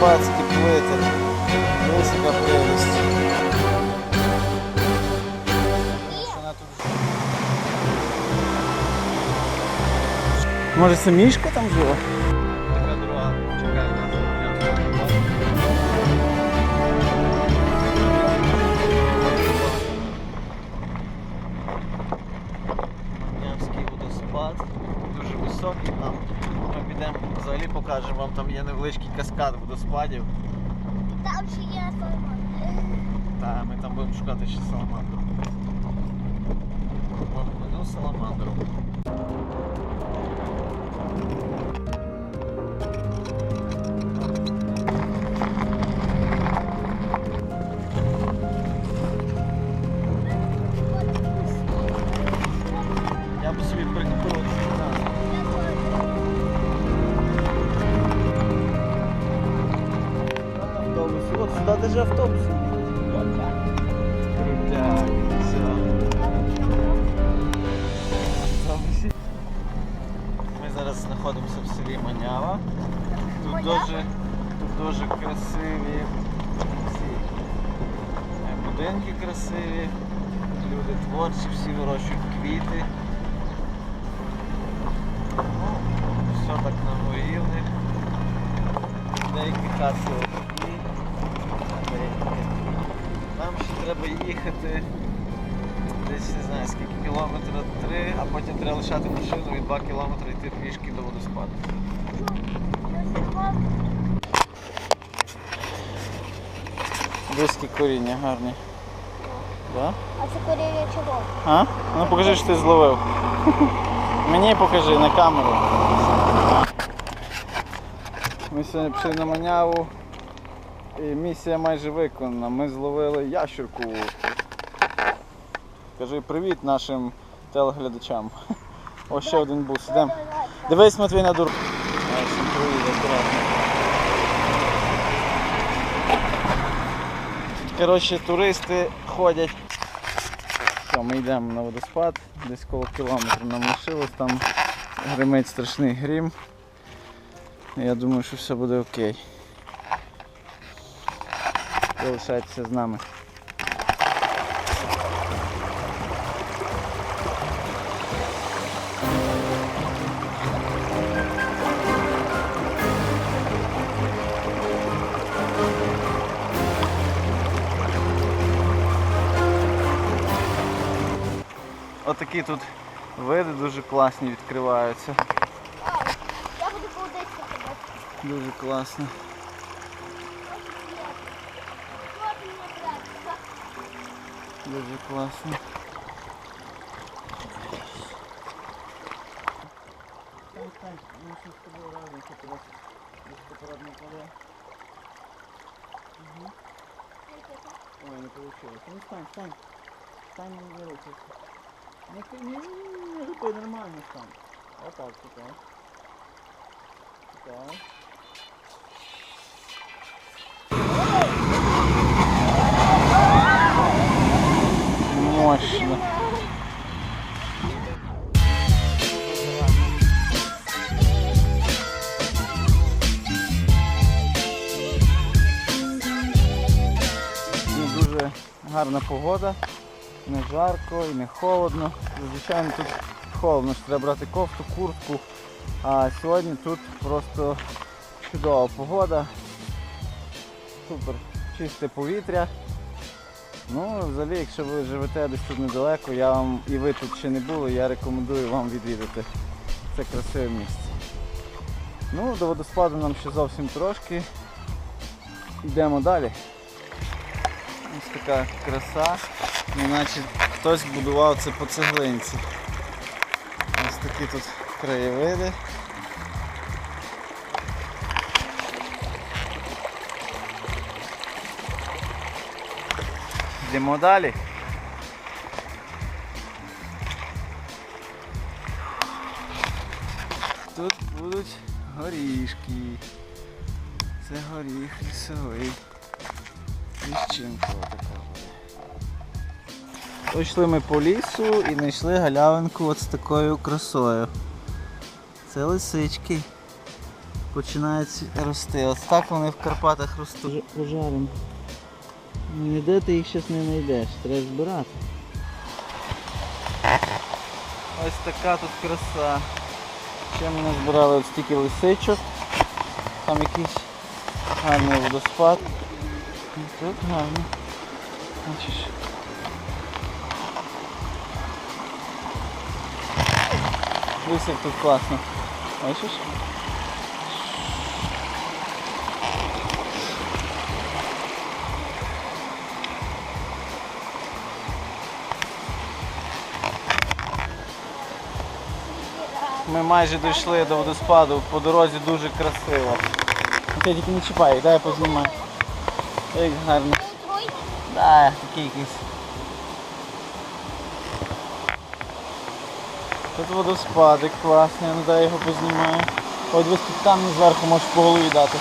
карпатські плити. Ось яка прелість. Вона тут Може це мішка там жила? Така дорога чекає нас. Манявський водоспад, дуже високий там. Підемо взагалі покажемо вам, там є невеличкий каскад водоспадів. Там ще є саламандр. Та ми там будемо шукати ще саламандру. Одну саламандру. Вот автобус. Крутяк. Все. Автобусі. Ми зараз знаходимося в селі Манява. Тут дуже, тут дуже красиві ці, е, будинки красиві, люди творчі, всі вирощують квіти. Ну, все так на горівних. Деякі хати треба їхати десь не знаю скільки кілометрів три, а потім треба лишати машину і два кілометри йти пішки до водоспаду. Диски коріння гарні. Да? А це коріння чого? А? Ну покажи, що ти зловив. Мені покажи на камеру. Ми сьогодні пішли на маняву і місія майже виконана. Ми зловили ящерку. Кажи привіт нашим телеглядачам. Ось ще один бус. Ідемо. Дивись, Матвій на дур. Всім привіт, акуратно. Коротше, туристи ходять. Все, ми йдемо на водоспад, десь коло кілометра нам лишилось, там гримить страшний грім. Я думаю, що все буде окей. Залишайтеся з нами. Отакі тут види дуже класні відкриваються. Я буду тебе. Дуже класно. Дуже класно. Стань, стань, ми ще з тобою разом. Ой, не получилось. Ну стань, стань. Стань не рухайся. Не, не, не, не рухай, нормально стань. Отак, чекай. Чекай. Ну, Дуже гарна погода, не жарко і не холодно. Звичайно тут холодно, що треба брати кофту, куртку. А сьогодні тут просто чудова погода. Супер чисте повітря. Ну, взагалі, якщо ви живете десь тут недалеко, я вам і ви тут ще не були, я рекомендую вам відвідати. Це красиве місце. Ну, до водоспаду нам ще зовсім трошки. Йдемо далі. Ось така краса, неначе хтось будував це по цеглинці. Ось такі тут краєвиди. Йдемо далі. Тут будуть горішки. Це горіх лісовий. Ліщинка така буде. Пішли ми по лісу і знайшли галявинку от з такою красою. Це лисички. починають рости. Ось так вони в Карпатах ростуть. Пожаримо. Ніде ти їх зараз не знайдеш, треба збирати. Ось така тут краса. Ще ми назбирали ось стільки лисичок. Там якийсь гарний водоспад. Тут гарно. Бачиш. Дивись, тут класно. Бачиш? Ми майже дійшли до водоспаду, по дорозі дуже красиво. Ти тільки не чіпай, дай я познімаю. Як гарно. Ой, Да, такий якийсь. Тут водоспадик класний, ну дай його познімаю. Ось тут камінь зверху можеш по голові дати.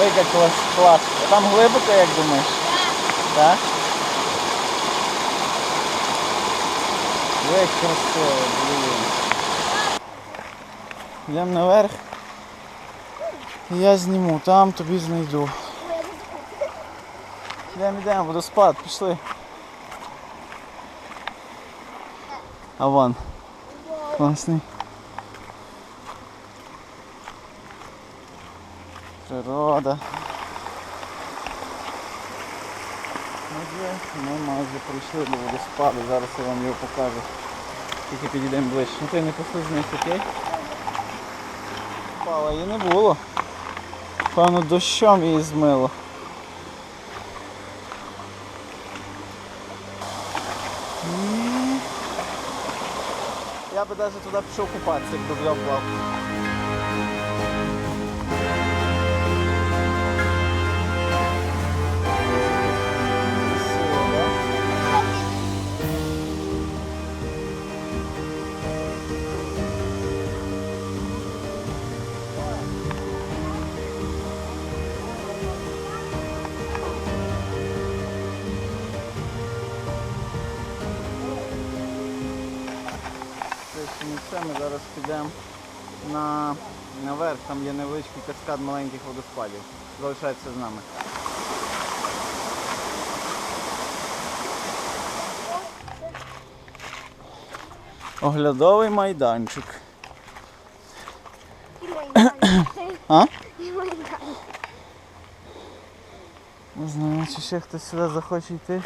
Ой, яка клас, клас. Там глибоко, як думаєш? Так? Як красиво, блін. Йдемо наверх. Я зніму, там тобі знайду. Йдемо, йдемо, водоспад, пішли. А вон. Класний. Природа. Отже, ми майже прийшли до водоспаду, зараз я вам його покажу. Тільки підійдемо ближче. Ну ти не послизнись, окей? Пала її не було. Певно, дощом її змило. Я би навіть туди пішов купатися, якби взяв плавку. Все, ми зараз підемо на, наверх, там є невеличкий каскад маленьких водоспадів. Залишайтеся з нами. Оглядовий майданчик. і майдан. А? І майдан. Не знаю, чи ще хтось сюди захоче йти.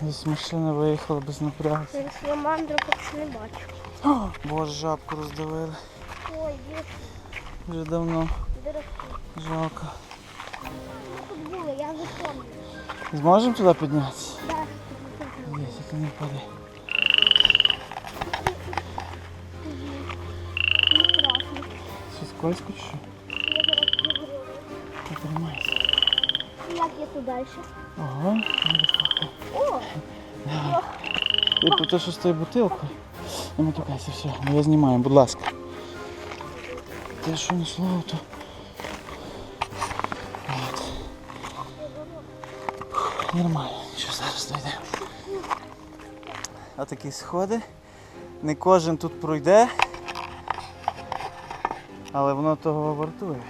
Десь машина виїхала без напрягу. Я саламандру поки не бачу. Боже, жабку роздавили. Ой, є Вже давно. директор. Жалко. Тут були, я запомню. Зможемо туди піднятися? Да. Ні, тільки не впади. Прекрасно. Що скользко чи що? Я зараз. Не тримайся. Як я тут далі? Ну, високо. О, по те, що з тою бутилкою. Не матюкайся, все, ми я знімаю, будь ласка. Те, що не слово, то. От. Нормально, що зараз дойдемо. А такі сходи. Не кожен тут пройде. Але воно того вартує.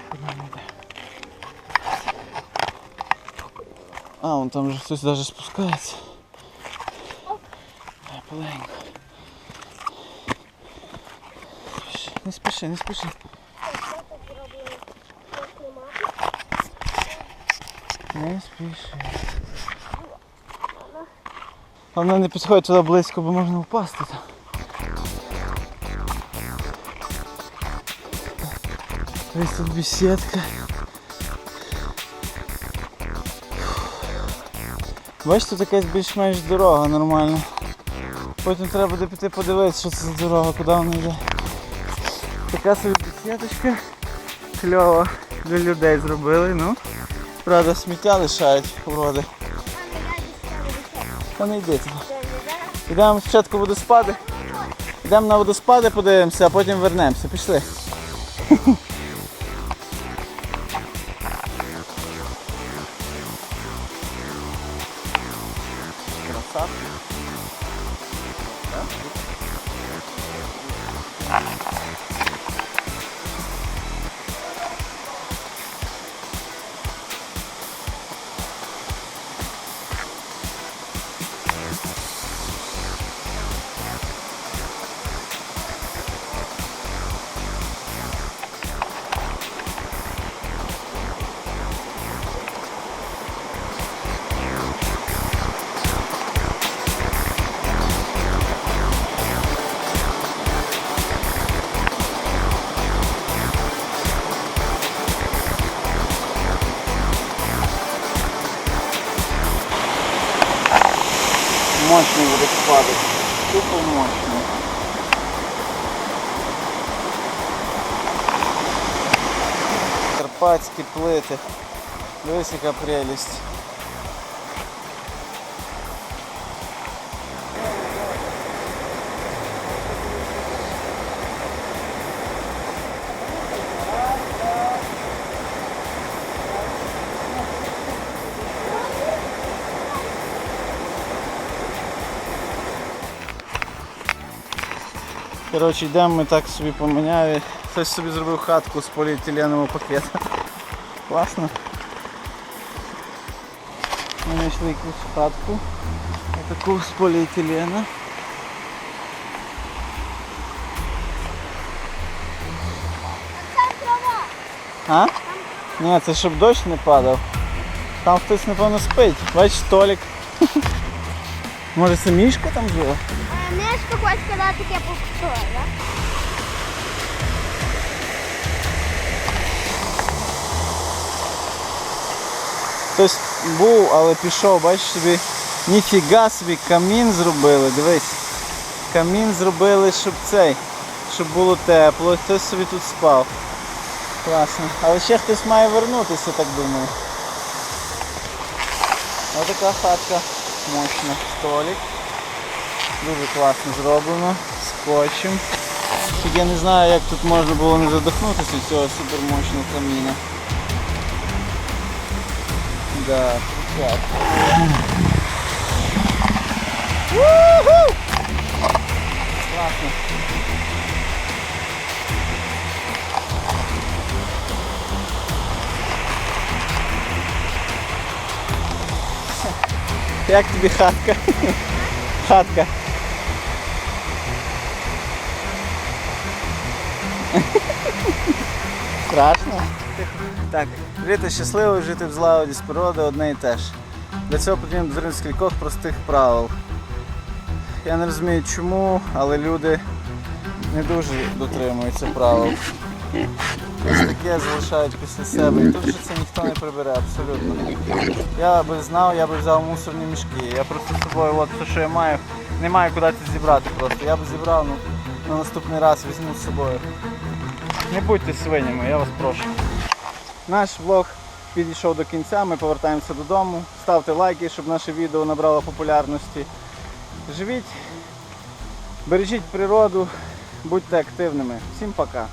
А, вон там вже хтось навіть спускається. Ай, Поленько. Не спіши, не спіши. Не спіши. Головне не підходить туди близько, бо можна впасти там. Ось тут бесідка. Бачите, тут якась більш-менш дорога нормальна. Потім треба буде піти подивитися, що це за дорога, куди вона йде. Така собі бесідочка кльова для людей зробили, ну. Правда, сміття лишають уроди. Та не йди туди. Йдемо спочатку водоспади. Йдемо на водоспади, подивимося, а потім вернемося. Пішли. Мощний. Карпатські плити. Дивись, яка прелість. Коротше, йдемо ми так собі поміняли. Хтось собі зробив хатку з поліетиленового пакета. Класно. Ми знайшли якусь хатку. Таку з поліетилена. А? Ні, це щоб дощ не падав. Там хтось, напевно, спить. Бачиш, столик. Може це мішка там жила? Хоче сказати таке повторює? Хтось був, але пішов, бачиш собі, ніфіга собі камін зробили, дивись. Камін зробили, щоб цей, щоб було тепло, хтось собі тут спав. Класно. Але ще хтось має вернутися, так думаю. Ось така хатка мощна. Столик. Дуже класно зроблено. Скотчем. Я не знаю, як тут можна було не задохнутися від цього супермощного каміна. Да, прекрасно. Классно. Як тобі хатка? Хатка. Так, жити щасливо, жити в злагоді з природи одне і те ж. Для цього потрібно дотримуватися кількох простих правил. Я не розумію чому, але люди не дуже дотримуються правил. Ось таке залишають після себе. І тут же це ніхто не прибере абсолютно. Я би знав, я би взяв мусорні мішки. Я просто з собою, от все, що я маю, не маю куди це зібрати просто. Я б зібрав, ну на наступний раз візьму з собою. Не будьте свинями, я вас прошу. Наш влог підійшов до кінця, ми повертаємося додому. Ставте лайки, щоб наше відео набрало популярності. Живіть, бережіть природу, будьте активними. Всім пока.